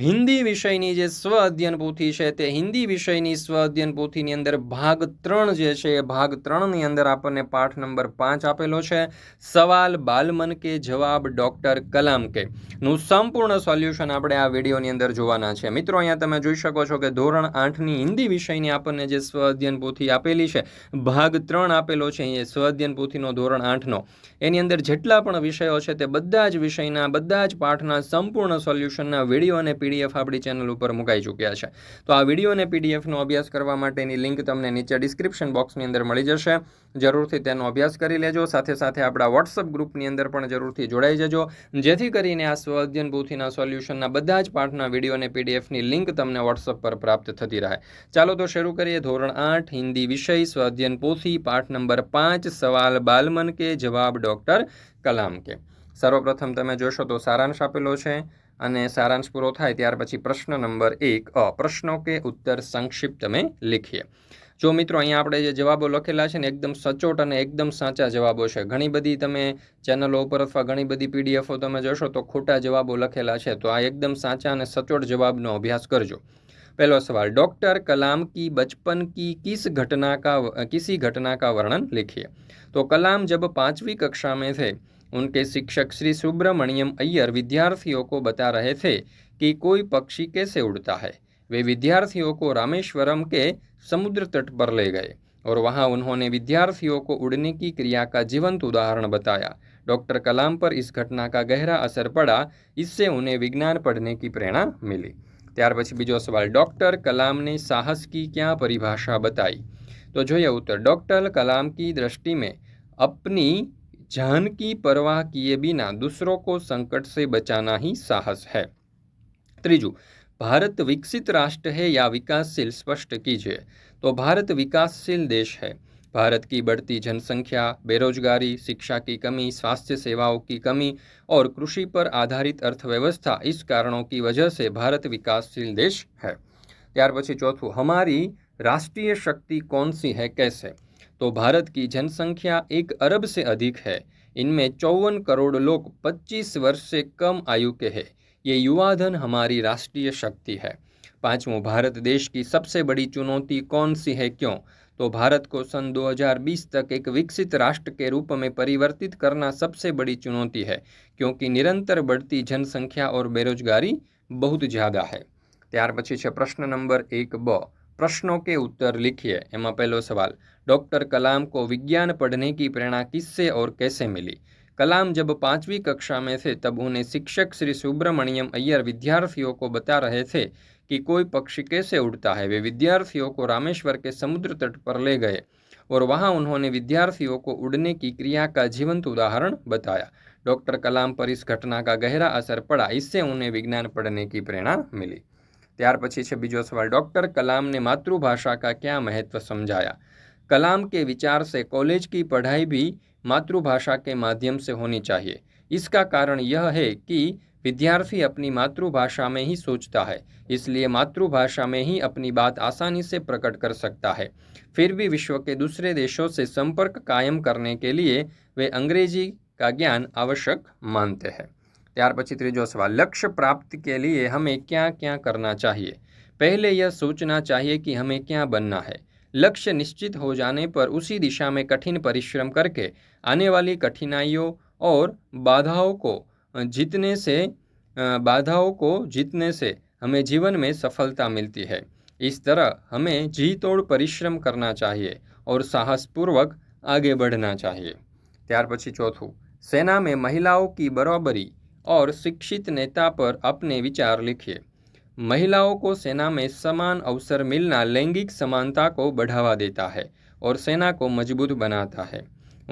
હિન્દી વિષયની જે સ્વ અધ્યયન પોથી છે તે હિન્દી વિષયની સ્વ અધ્યયન પોથીની અંદર ભાગ ત્રણ જે છે એ ભાગ ત્રણની અંદર આપણને પાઠ નંબર પાંચ આપેલો છે સવાલ બાલમન કે જવાબ ડૉક્ટર કલામ કે નું સંપૂર્ણ સોલ્યુશન આપણે આ વિડીયોની અંદર જોવાના છે મિત્રો અહીંયા તમે જોઈ શકો છો કે ધોરણ આઠની હિન્દી વિષયની આપણને જે સ્વ અધ્યયન પોથી આપેલી છે ભાગ ત્રણ આપેલો છે એ સ્વ અધ્યયન પોથીનો ધોરણ આઠનો એની અંદર જેટલા પણ વિષયો છે તે બધા જ વિષયના બધા જ પાઠના સંપૂર્ણ સોલ્યુશનના વિડીયો અને પીડીએફ આપણી ચેનલ ઉપર મુકાઈ ચૂક્યા છે તો આ વિડીયો અને પીડીએફનો અભ્યાસ કરવા માટેની લિંક તમને નીચે ડિસ્ક્રિપ્શન બોક્સની અંદર મળી જશે જરૂરથી તેનો અભ્યાસ કરી લેજો સાથે સાથે આપણા વોટ્સઅપ ગ્રુપની અંદર પણ જરૂરથી જોડાઈ જજો જેથી કરીને આ સ્વઅધ્યયન પોથીના સોલ્યુશનના બધા જ પાઠના વિડીયો અને પીડીએફની લિંક તમને વોટ્સઅપ પર પ્રાપ્ત થતી રહે ચાલો તો શરૂ કરીએ ધોરણ આઠ હિન્દી વિષય સ્વઅધ્યયન પોથી પાઠ નંબર પાંચ સવાલ બાલમન કે જવાબ ડૉક્ટર કલામ કે સર્વપ્રથમ તમે જોશો તો સારાંશ આપેલો છે અને સારાંશ પૂરો થાય ત્યાર પછી પ્રશ્ન નંબર એક અ પ્રશ્નો કે ઉત્તર સંક્ષિપ્ત અમે લખીએ જો મિત્રો અહીંયા આપણે જે જવાબો લખેલા છે ને એકદમ સચોટ અને એકદમ સાચા જવાબો છે ઘણી બધી તમે ચેનલો ઉપર અથવા ઘણી બધી પીડીએફો તમે જોશો તો ખોટા જવાબો લખેલા છે તો આ એકદમ સાચા અને સચોટ જવાબનો અભ્યાસ કરજો પહેલો સવાલ ડૉક્ટર કલામ કી બચપન કી કિસ ઘટના કા किसी ઘટના का વર્ણન लिखिए તો કલામ જબ पाँचवीं कक्षा में थे उनके शिक्षक श्री सुब्रमण्यम अय्यर विद्यार्थियों को बता रहे थे कि कोई पक्षी कैसे उड़ता है वे विद्यार्थियों को रामेश्वरम के समुद्र तट पर ले गए और वहां उन्होंने विद्यार्थियों को उड़ने की क्रिया का जीवंत उदाहरण बताया डॉक्टर कलाम पर इस घटना का गहरा असर पड़ा इससे उन्हें विज्ञान पढ़ने की प्रेरणा मिली त्यार बीजो सवाल डॉक्टर कलाम ने साहस की क्या परिभाषा बताई तो जो यह उत्तर डॉक्टर कलाम की दृष्टि में अपनी जान की परवाह किए बिना दूसरों को संकट से बचाना ही साहस है त्रीजू भारत विकसित राष्ट्र है या विकासशील स्पष्ट कीजिए तो भारत विकासशील देश है भारत की बढ़ती जनसंख्या बेरोजगारी शिक्षा की कमी स्वास्थ्य सेवाओं की कमी और कृषि पर आधारित अर्थव्यवस्था इस कारणों की वजह से भारत विकासशील देश है त्यार પછી ચોથું हमारी राष्ट्रीय शक्ति कौन सी है कैसे तो भारत की जनसंख्या एक अरब से अधिक है इनमें चौवन करोड़ लोग 25 वर्ष से कम आयु के हैं ये युवा धन हमारी राष्ट्रीय शक्ति है पांचवों भारत देश की सबसे बड़ी चुनौती कौन सी है क्यों तो भारत को सन 2020 तक एक विकसित राष्ट्र के रूप में परिवर्तित करना सबसे बड़ी चुनौती है क्योंकि निरंतर बढ़ती जनसंख्या और बेरोजगारी बहुत ज़्यादा है त्यार पीछे प्रश्न नंबर एक એક प्रश्नों के उत्तर लिखिए લીખીએ એમાં डॉक्टर कलाम को विज्ञान पढ़ने की प्रेरणा किससे और कैसे मिली कलाम जब पाँचवीं कक्षा में थे तब उन्हें शिक्षक श्री सुब्रमण्यम अय्यर विद्यार्थियों को बता रहे थे कि कोई पक्षी कैसे उड़ता है वे विद्यार्थियों को रामेश्वर के समुद्र तट पर ले गए और वहां उन्होंने विद्यार्थियों को उड़ने की क्रिया का जीवंत उदाहरण बताया डॉक्टर कलाम पर इस घटना का गहरा असर पड़ा इससे उन्हें विज्ञान पढ़ने की प्रेरणा मिली त्यार पीछे છે सवाल डॉक्टर कलाम ने मातृभाषा का क्या महत्व समझाया कलाम के विचार से कॉलेज की पढ़ाई भी मातृभाषा के माध्यम से होनी चाहिए इसका कारण यह है कि विद्यार्थी अपनी मातृभाषा में ही सोचता है इसलिए मातृभाषा में ही अपनी बात आसानी से प्रकट कर सकता है फिर भी विश्व के दूसरे देशों से संपर्क कायम करने के लिए वे अंग्रेजी का ज्ञान आवश्यक मानते हैं त्यार पची ત્રીજો सवाल लक्ष्य प्राप्ति के लिए हमें क्या क्या करना चाहिए पहले यह सोचना चाहिए कि हमें क्या बनना है लक्ष्य निश्चित हो जाने पर उसी दिशा में कठिन परिश्रम करके आने वाली कठिनाइयों और बाधाओं को जीतने से बाधाओं को जीतने से हमें जीवन में सफलता मिलती है इस तरह हमें जी तोड़ परिश्रम करना चाहिए और साहसपूर्वक आगे बढ़ना चाहिए त्यार पी ચોથું सेना में महिलाओं की बराबरी और शिक्षित नेता पर अपने विचार लिखिए महिलाओं को सेना में समान अवसर मिलना लैंगिक समानता को बढ़ावा देता है और सेना को मजबूत बनाता है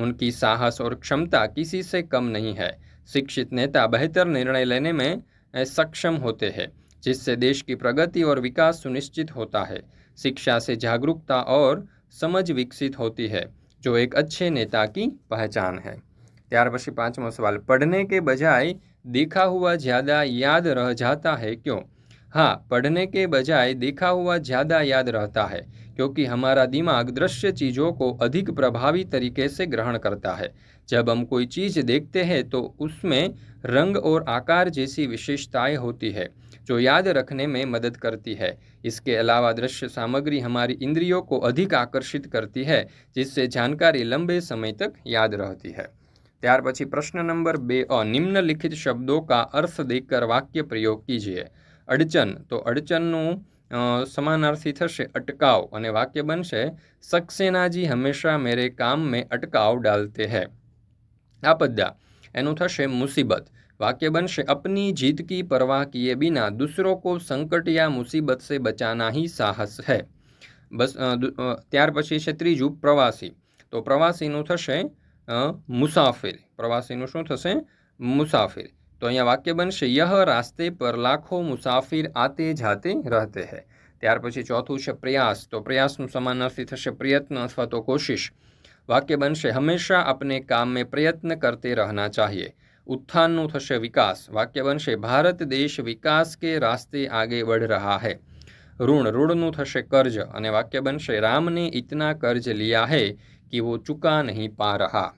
उनकी साहस और क्षमता किसी से कम नहीं है शिक्षित नेता बेहतर निर्णय लेने में सक्षम होते हैं जिससे देश की प्रगति और विकास सुनिश्चित होता है शिक्षा से जागरूकता और समझ विकसित होती है जो एक अच्छे नेता की पहचान है त्यार પછી પાંચમો સવાલ પઢને કે બજાય દેખા હુઆ જ્યાદા યાદ રહ જાતા હૈ हाँ पढ़ने के बजाय देखा हुआ ज़्यादा याद रहता है क्योंकि हमारा दिमाग दृश्य चीज़ों को अधिक प्रभावी तरीके से ग्रहण करता है जब हम कोई चीज़ देखते हैं तो उसमें रंग और आकार जैसी विशेषताएं होती है जो याद रखने में मदद करती है इसके अलावा दृश्य सामग्री हमारी इंद्रियों को अधिक आकर्षित करती है जिससे जानकारी लंबे समय तक याद रहती है पी प्रश्न नंबर बे और निम्नलिखित शब्दों का अर्थ देखकर वाक्य प्रयोग कीजिए અડચન તો અડચનનું સમાનાર્થી થશે અટકાવ અને વાક્ય બનશે સક્સેનાજી હંમેશા મેરે કામ મેં અટકાવ ડાલતે હૈ આપદ્દા એનું થશે મુસીબત વાક્ય બનશે અપની જીત કી પરવાહ કિએ બિના દૂસરો કો સંકટ યા મુસીબત સે બચાના હી સાહસ હૈ બસ ત્યાર પછી છે ત્રીજું પ્રવાસી તો પ્રવાસીનું થશે મુસાફિર પ્રવાસીનું શું થશે મુસાફિર તો અહીંયા વાક્ય બનશે યહ રાસ્તે પર લાખો મુસાફિર આતે જાતે રહેતે હે ત્યાર પછી ચોથું છે પ્રયાસ તો પ્રયાસનું સમાનાર્થી થશે પ્રયત્ન અથવા તો કોશિશ વાક્ય બનશે હંમેશા આપણે કામ પ્રયત્ન કરતે રહેના ચાહીએ ઉત્થાનનું થશે વિકાસ વાક્ય બનશે ભારત દેશ વિકાસ કે રાસ્તે આગે વઢ રહ્યા હૈ ઋણ ઋણનું થશે કર્જ અને વાક્ય બનશે રામને ઇતના કર્જ લિયા હે કે વો ચૂકા નહીં પા રહા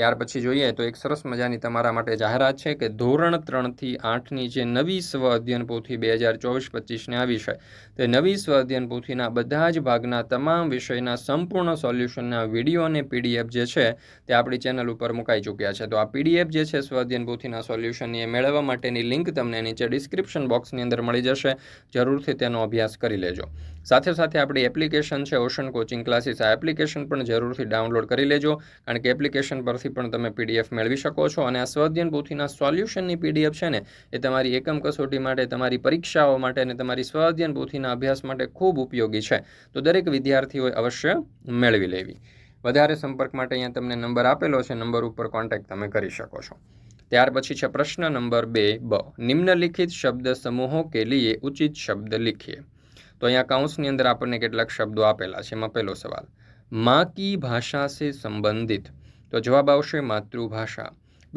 ત્યાર પછી જોઈએ તો એક સરસ મજાની તમારા માટે જાહેરાત છે કે ધોરણ ત્રણથી આઠની જે નવી સ્વ અધ્યયન પોથી બે હજાર ચોવીસ પચીસને આવી છે તે નવી સ્વ અધ્યયન પોથીના બધા જ ભાગના તમામ વિષયના સંપૂર્ણ સોલ્યુશનના વિડીયો અને પીડીએફ જે છે તે આપણી ચેનલ ઉપર મુકાઈ ચૂક્યા છે તો આ પીડીએફ જે છે સ્વ અધ્યયન પોથીના સોલ્યુશનની એ મેળવવા માટેની લિંક તમને નીચે ડિસ્ક્રિપ્શન બોક્સની અંદર મળી જશે જરૂરથી તેનો અભ્યાસ કરી લેજો સાથે સાથે આપણી એપ્લિકેશન છે ઓશન કોચિંગ ક્લાસીસ આ એપ્લિકેશન પણ જરૂરથી ડાઉનલોડ કરી લેજો કારણ કે એપ્લિકેશન પરથી પણ તમે પીડીએફ મેળવી શકો છો અને આ સ્વાધ્યન પોથીના સોલ્યુશનની પીડીએફ છે ને એ તમારી એકમ કસોટી માટે તમારી પરીક્ષાઓ માટે અને તમારી સ્વાધ્યન પોથીના અભ્યાસ માટે ખૂબ ઉપયોગી છે તો દરેક વિદ્યાર્થીઓએ અવશ્ય મેળવી લેવી વધારે સંપર્ક માટે અહીંયા તમને નંબર આપેલો છે નંબર ઉપર કોન્ટેક્ટ તમે કરી શકો છો ત્યાર પછી છે પ્રશ્ન નંબર બે બ નિમ્નલિખિત શબ્દ સમૂહો કે લીએ ઉચિત શબ્દ લીખીએ તો અહીંયા કાઉન્સની અંદર આપણને કેટલાક શબ્દો આપેલા છે એમાં પહેલો સવાલ મા કી ભાષા સે સંબંધિત તો જવાબ આવશે માતૃભાષા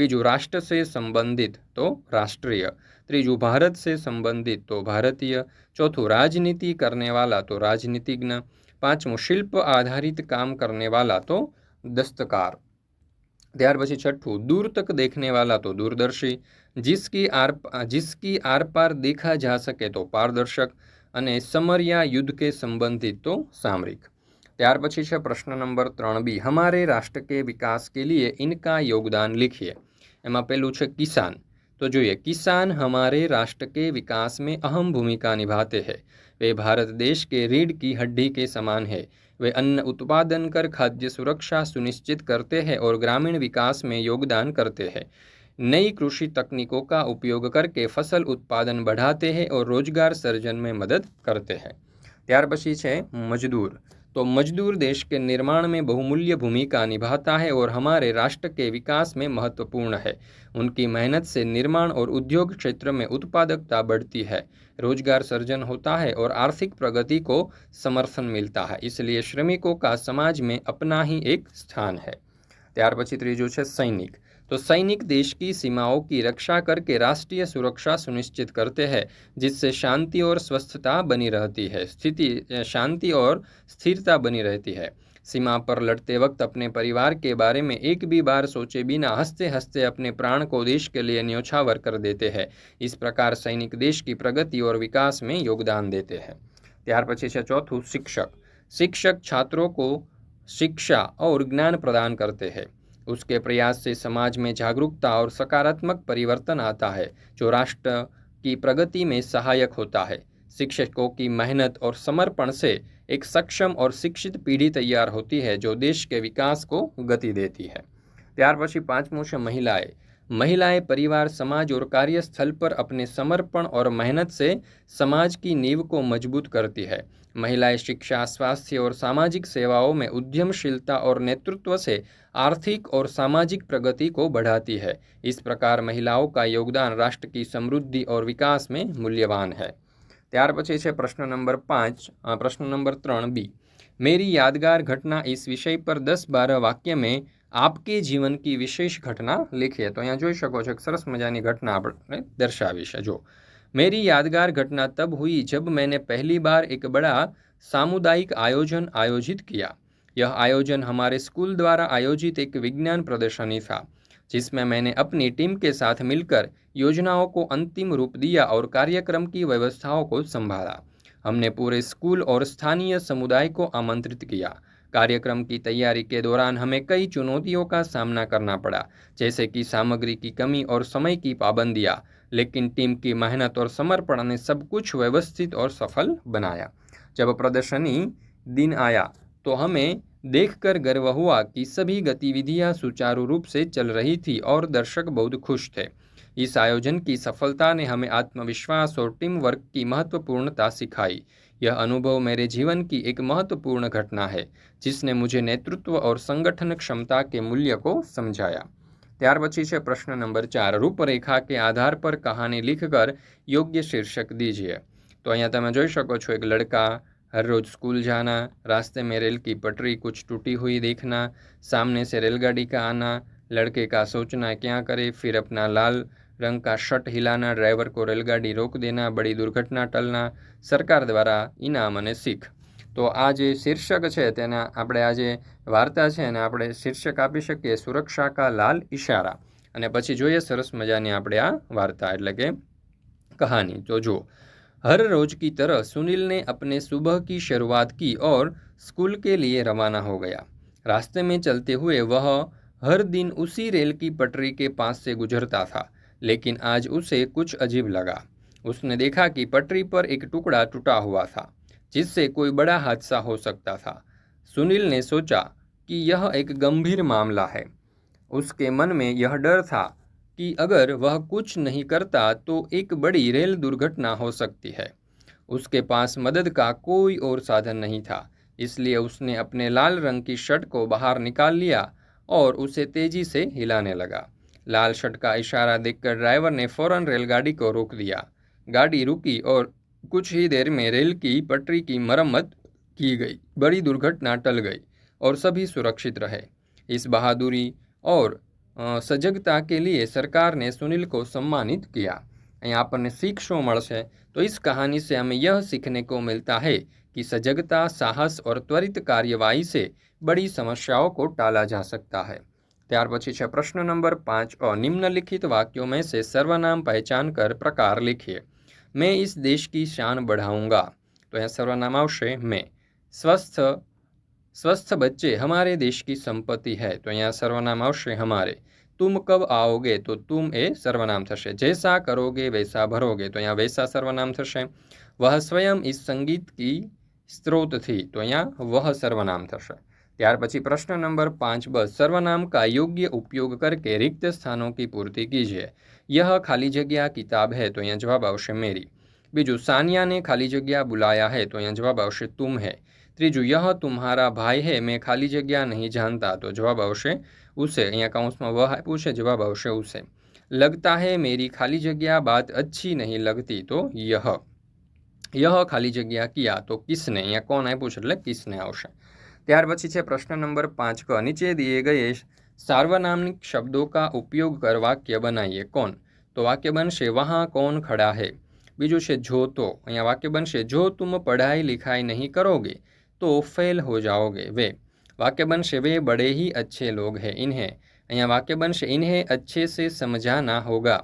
બીજું રાષ્ટ્ર સે સંબંધિત તો રાષ્ટ્રીય ત્રીજું ભારત સે સંબંધિત તો ભારતીય ચોથું રાજનીતિ કરનેવાલા તો રાજનીતિજ્ઞ પાંચમું શિલ્પ આધારિત કામ કરનેવાલા તો દસ્તકાર ત્યાર પછી છઠ્ઠું દૂર તક દેખનેવાલા તો દૂરદર્શી જિસકી આર જિસકી આરપાર દેખા જા શકે તો પારદર્શક અને સમરિયા युद्ध के संबंधित तो सामरिक ત્યાર પછી છે પ્રશ્ન નંબર ત્રણ બી હમારે રાષ્ટ્ર કે વિકાસ કે લીએ ઇનકા યોગદાન લિખીએ એમાં પહેલું છે કિસાન तो जो ये किसान हमारे राष्ट्र के विकास में अहम भूमिका निभाते हैं वे भारत देश के रीढ़ की हड्डी के समान है वे अन्न उत्पादन कर खाद्य सुरक्षा सुनिश्चित करते हैं और ग्रामीण विकास में योगदान करते हैं नई कृषि तकनीकों का उपयोग करके फसल उत्पादन बढ़ाते हैं और रोजगार सृजन में मदद करते हैं। ત્યાર પછી છે મજદૂર। તો મજદૂર દેશ કે નિર્માણ મે બહુમૂલ્ય ભૂમિકા નિભાવતા હૈ ઓર હમારે રાષ્ટ્ર કે વિકાસ મે મહત્વપૂર્ણ હૈ। ઉનકી મહેનત સે નિર્માણ ઓર ઉદ્યોગ ક્ષેત્ર મે ઉત્પાદકતા બઢતી હૈ। રોજગાર સર્જન હોતા હૈ ઓર આર્થિક પ્રગતિ કો સમર્થન મિલતા હૈ। ઇસલિયે શ્રમિકો કા સમાજ મે અપના હી એક સ્થાન હૈ। ત્યાર પછી ત્રીજો છે સૈનિક। तो सैनिक देश की सीमाओं की रक्षा करके राष्ट्रीय सुरक्षा सुनिश्चित करते हैं जिससे शांति और स्वस्थता बनी रहती है स्थिति शांति और स्थिरता बनी रहती है सीमा पर लड़ते वक्त अपने परिवार के बारे में एक भी बार सोचे बिना हंसते हंसते अपने प्राण को देश के लिए न्योछावर कर देते हैं इस प्रकार सैनिक देश की प्रगति और विकास में योगदान देते हैं त्यार पक्षी से चौथों शिक्षक शिक्षक छात्रों को शिक्षा और ज्ञान प्रदान करते हैं उसके प्रयास से समाज में जागरूकता और सकारात्मक परिवर्तन आता है जो राष्ट्र की प्रगति में सहायक होता है शिक्षकों की मेहनत और समर्पण से एक सक्षम और शिक्षित पीढ़ी तैयार होती है जो देश के विकास को गति देती है त्यार पशी પાંચમું से મહિલાએ महिलाएं परिवार समाज और कार्यस्थल पर अपने समर्पण और मेहनत से समाज की नींव को मजबूत करती है महिलाएं शिक्षा स्वास्थ्य और सामाजिक सेवाओं में उद्यमशीलता और नेतृत्व से आर्थिक और सामाजिक प्रगति को बढ़ाती है इस प्रकार महिलाओं का योगदान राष्ट्र की समृद्धि और विकास में मूल्यवान है त्यार पी से प्रश्न नंबर पाँच प्रश्न नंबर ત્રણ बी मेरी यादगार घटना इस विषय पर दस बारह वाक्य में आपके जीवन की विशेष घटना लिखिए तो यहां जोई શકો છો કે સરસ મજાની ઘટના આપણે રજૂ આવી છે જો મારી યાદગાર ઘટના તબ ہوئی જબ મેને પહેલી બાર એક બડા સામુદાયિક આયોજન આયોજિત કિયા યહ આયોજન હમારે સ્કૂલ દ્વારા આયોજિત એક વિજ્ઞાન પ્રદર્શન હૈ જિસમે મેને અપની ટીમ કે સાથ মিলકર યોજનાઓ કો અંતિમ રૂપ દિયા ઓર કાર્યક્રમ કી વ્યવસ્થાઓ કો સંભالا હમને પૂરે સ્કૂલ ઓર સ્થાનિય સમુદાય કો આમંત્રિત કિયા कार्यक्रम की तैयारी के दौरान हमें कई चुनौतियों का सामना करना पड़ा जैसे कि सामग्री की कमी और समय की पाबंदियाँ लेकिन टीम की मेहनत और समर्पण ने सब कुछ व्यवस्थित और सफल बनाया जब प्रदर्शनी दिन आया तो हमें देखकर गर्व हुआ कि सभी गतिविधियां सुचारू रूप से चल रही थी और दर्शक बहुत खुश थे इस आयोजन की सफलता ने हमें आत्मविश्वास और टीम वर्क की महत्वपूर्णता सिखाई यह अनुभव मेरे जीवन की एक महत्वपूर्ण घटना है जिसने मुझे नेतृत्व और संगठन क्षमता के मूल्य को समझाया। ત્યાર પછી છે પ્રશ્ન નંબર 4 રૂપરેખા કે આધાર પર કહાની લખકર યોગ્ય શીર્ષક दीजिए। તો અહીંયા તમે જોઈ શકો છો એક लड़का દરરોજ સ્કૂલ જના, રાસ્તે મે રેલ કી પટરી કુછ તૂટી ہوئی દેખના, સામે સે रेलगाड़ी કા આના, लड़के का सोचना क्या करे फिर अपना लाल રંગ કાસટ હિલાના ડ્રાઈવર કો રેલગાડી રોક દેના બડી દુર્ઘટના ટલના સરકાર દ્વારા ઇનામ અને શીખ તો આ જે શીર્ષક છે તેના આપણે આજે વાર્તા છે અને આપણે શીર્ષક આપી શકીએ સુરક્ષા કા લાલ ઇશારા અને પછી જોઈએ સરસ મજાની આપણે આ વાર્તા એટલે કે કહાની તો જો હર રોજ કી તરહ સુનિલને અપને સુબહ કી શરૂઆત કી ઓર સ્કૂલ કે લીએ રવાના હો ગયા રાસ્તે મેં ચલતે હુએ વહ હર દિન ઉસી રેલ કી પટરી કે પાસ સે ગુજરતા થા लेकिन आज उसे कुछ अजीब लगा उसने देखा कि पटरी पर एक टुकड़ा टूटा हुआ था जिससे कोई बड़ा हादसा हो सकता था सुनील ने सोचा कि यह एक गंभीर मामला है उसके मन में यह डर था कि अगर वह कुछ नहीं करता तो एक बड़ी रेल दुर्घटना हो सकती है उसके पास मदद का कोई और साधन नहीं था इसलिए उसने अपने लाल रंग की शर्ट को बाहर निकाल लिया और उसे तेज़ी से हिलाने लगा लाल शर्ट का इशारा देखकर ड्राइवर ने फौरन रेलगाड़ी को रोक दिया गाड़ी रुकी और कुछ ही देर में रेल की पटरी की मरम्मत की गई बड़ी दुर्घटना टल गई और सभी सुरक्षित रहे इस बहादुरी और लिए सरकार ने सुनील को सम्मानित किया यहाँ અહીંયા सीख शो શું से तो इस कहानी से हमें यह सीखने को मिलता है कि सजगता साहस और त्वरित कार्यवाही से बड़ी समस्याओं को टाला जा सकता है त્યાર પછી છે પ્રશ્ન નંબર 5 અ નિમ્ન લિખિત વાક્યો માં સે સર્વનામ પહચાન કર પ્રકાર લખીએ મેં ઇસ દેશ કી શાન બઢાઉંગા તો યહ સર્વનામ આવશે મેં સ્વસ્થ સ્વસ્થ બચ્ચે હમારે દેશ કી સંપત્તિ હૈ તો યહાં સર્વનામ આવશે હમારે તુમ કબ આવोगे તો તુમ એ સર્વનામ થશે જેસા કરોગે વેસા ભરोगे તો યહાં વેસા સર્વનામ થશે વહ સ્વયં ઇસ સંગીત કી સ્ત્રોત થી તો યહાં વહ સર્વનામ થશે त्यार पी प्रश्न नंबर पांच बस सर्वनाम का योग्य उपयोग करके रिक्त स्थानों की पूर्ति कीजिए यह खाली जगह किताब है तो यह जवाब आवश्य बीजू सानिया ने खाली जगह बुलाया है तो यह जवाब आवश्य है तीजु यह तुम्हारा भाई है मैं खाली जगह नहीं जानता तो जवाब आवश्य अँ काउंस में वह पूछे जवाब आवश्य उसे लगता है मेरी खाली जगह बात अच्छी नहीं लगती तो यह यह खाली जगह किया तो किसने या कौन है पूछ किसने आवश्यक त્યાર પછી છે પ્રશ્ન નંબર 5 ક નીચે دیے ગયે સર્વનામિક શબ્દો કા ઉપયોગ કર વાક્ય બનાઈએ કોણ તો વાક્ય બનશે वहां કોણ खड़ा है બીજો છે જો તો અહિયાં વાક્ય બનશે જો તું મ पढ़ाई लिखाई નહીં करोगे તો ફેલ હો जाओगे वे વાક્ય બનશે वे बड़े ही अच्छे लोग हैं इन्हें અહિયાં વાક્ય બનશે इन्हें अच्छे से समझाना होगा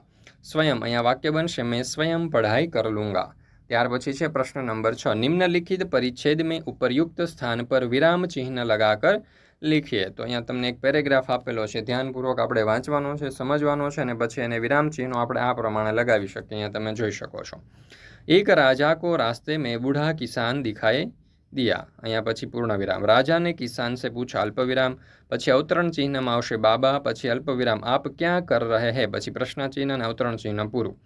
स्वयं અહિયાં વાક્ય બનશે मैं स्वयं पढ़ाई कर लूंगा ત્યાર પછી છે પ્રશ્ન નંબર છ નિમ્નલિખિત પરિચ્છેદ મેં ઉપરયુક્ત સ્થાન પર વિરામ ચિહ્ન લગાકર લીખીએ તો અહીંયા તમને એક પેરેગ્રાફ આપેલો છે ધ્યાનપૂર્વક આપણે વાંચવાનો છે સમજવાનો છે અને પછી એને વિરામ ચિહ્નો આપણે આ પ્રમાણે લગાવી શકીએ અહીંયા તમે જોઈ શકો છો એક રાજા કો રાસ્તે મેં બુઢા કિસાન દિખાઈ દિયા અહીંયા પછી પૂર્ણ વિરામ રાજાને કિસાન સે પૂછા અલ્પવિરામ પછી અવતરણ ચિહ્નમાં આવશે બાબા પછી અલ્પવિરામ આપ ક્યાં કર રહે હે પછી પ્રશ્ન ચિહ્ન અને અવતરણ ચિહ્ન પૂરું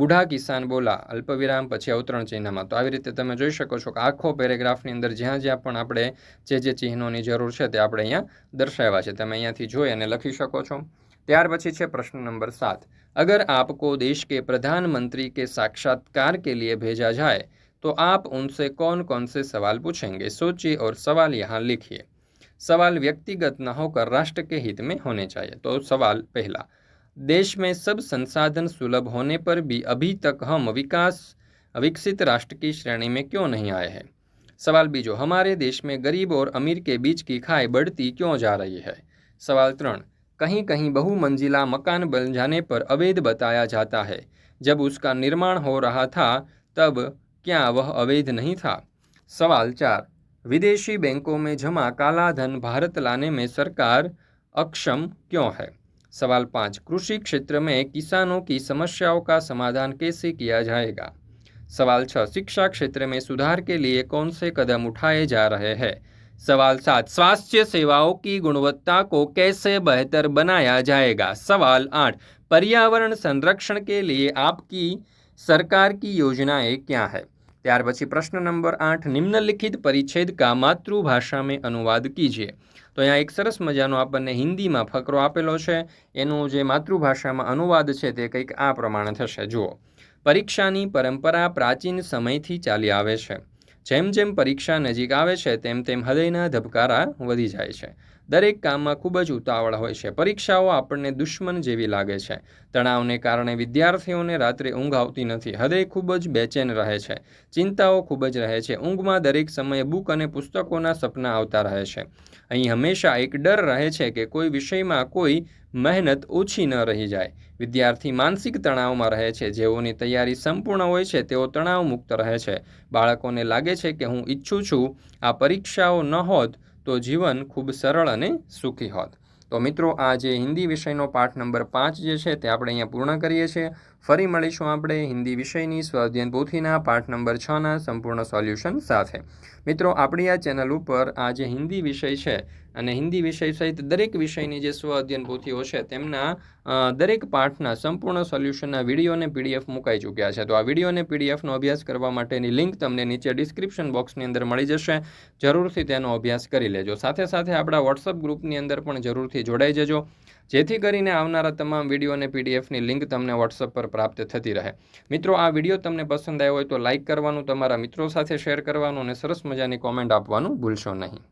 બુઢા કિસાન બોલા અલ્પવિરામ પછી અવતરણ ચિહ્નમાં તો આવી રીતે તમે જોઈ શકો છો કે આખો પેરેગ્રાફની અંદર જ્યાં જ્યાં પણ આપણે જે જે ચિહ્નોની જરૂર છે તે આપણે અહીંયા દર્શાવ્યા છે તમે અહીંયાથી જોઈ અને લખી શકો છો ત્યાર પછી છે પ્રશ્ન નંબર સાત અગર આપકો દેશ કે પ્રધાનમંત્રી કે સાક્ષાત્કાર કે લીએ ભેજા જાય તો આપ ઉનસે कौन कौन से सवाल पूछेंगे सोचिए और सवाल यहाँ लिखिए सवाल व्यक्तिगत न होकर राष्ट्र के हित में होने चाहिए तो सवाल पहला देश में सब संसाधन सुलभ होने पर भी अभी तक हम विकास विकसित राष्ट्र की श्रेणी में क्यों नहीं आए हैं सवाल बीजो हमारे देश में गरीब और अमीर के बीच की खाई बढ़ती क्यों जा रही है सवाल त्रण कहीं कहीं बहुमंजिला मकान बन जाने पर अवैध बताया जाता है जब उसका निर्माण हो रहा था तब क्या वह अवैध नहीं था सवाल चार विदेशी बैंकों में जमा काला धन भारत लाने में सरकार अक्षम क्यों है सवाल पाँच कृषि क्षेत्र में किसानों की समस्याओं का समाधान कैसे किया जाएगा सवाल छः शिक्षा क्षेत्र में सुधार के लिए कौन से कदम उठाए जा रहे हैं सवाल सात स्वास्थ्य सेवाओं की गुणवत्ता को कैसे बेहतर बनाया जाएगा सवाल आठ पर्यावरण संरक्षण के लिए आपकी सरकार की योजनाएं क्या है ત્યાર પછી પ્રશ્ન નંબર આઠ નિમ્નલિખિત પરિચ્છેદ કા માતૃભાષા મેં અનુવાદ કીજીએ તો અહીંયા એક સરસ મજાનો આપણને હિન્દીમાં ફકરો આપેલો છે એનો જે માતૃભાષામાં અનુવાદ છે તે કંઈક આ પ્રમાણે થશે જુઓ પરીક્ષાની પરંપરા પ્રાચીન સમયથી ચાલી આવે છે જેમ જેમ પરીક્ષા નજીક આવે છે તેમ તેમ હૃદયના ધબકારા વધી જાય છે દરેક કામમાં ખૂબ જ ઉતાવળ હોય છે પરીક્ષાઓ આપણને દુશ્મન જેવી લાગે છે તણાવને કારણે વિદ્યાર્થીઓને રાત્રે ઊંઘ આવતી નથી હૃદય ખૂબ જ બેચેન રહે છે ચિંતાઓ ખૂબ જ રહે છે ઊંઘમાં દરેક સમયે બુક અને પુસ્તકોના સપના આવતા રહે છે અહીં હંમેશા એક ડર રહે છે કે કોઈ વિષયમાં કોઈ મહેનત ઓછી ન રહી જાય વિદ્યાર્થી માનસિક તણાવમાં રહે છે જેઓની તૈયારી સંપૂર્ણ હોય છે તેઓ તણાવ મુક્ત રહે છે બાળકોને લાગે છે કે હું ઈચ્છું છું આ પરીક્ષાઓ ન હોત તો જીવન ખૂબ સરળ અને સુખી હોત તો મિત્રો આ જે હિન્દી વિષયનો પાઠ નંબર પાંચ જે છે તે આપણે અહીંયા પૂર્ણ કરીએ છીએ ફરી મળીશું આપણે હિન્દી વિષયની સ્વાધ્યન પોથીના પાઠ નંબર છના સંપૂર્ણ સોલ્યુશન સાથે મિત્રો આપણી આ ચેનલ ઉપર આ જે હિન્દી વિષય છે અને હિન્દી વિષય સહિત દરેક વિષયની જે સ્વાધ્યન પોથીઓ છે તેમના દરેક પાઠના સંપૂર્ણ સોલ્યુશનના વિડીયો અને પીડીએફ મુકાઈ ચૂક્યા છે તો આ વિડીયો અને પીડીએફનો અભ્યાસ કરવા માટેની લિંક તમને નીચે ડિસ્ક્રિપ્શન બોક્સની અંદર મળી જશે જરૂરથી તેનો અભ્યાસ કરી લેજો સાથે સાથે આપણા વોટ્સઅપ ગ્રુપની અંદર પણ જરૂરથી જોડાઈ જજો જેથી કરીને આવનારા તમામ વિડીયો અને પીડીએફની લિંક તમને વોટ્સઅપ પર પ્રાપ્ત થતી રહે મિત્રો આ વિડીયો તમને પસંદ આવ્યો હોય તો લાઇક કરવાનું તમારા મિત્રો સાથે શેર કરવાનું અને સરસ મજાની કોમેન્ટ આપવાનું ભૂલશો નહીં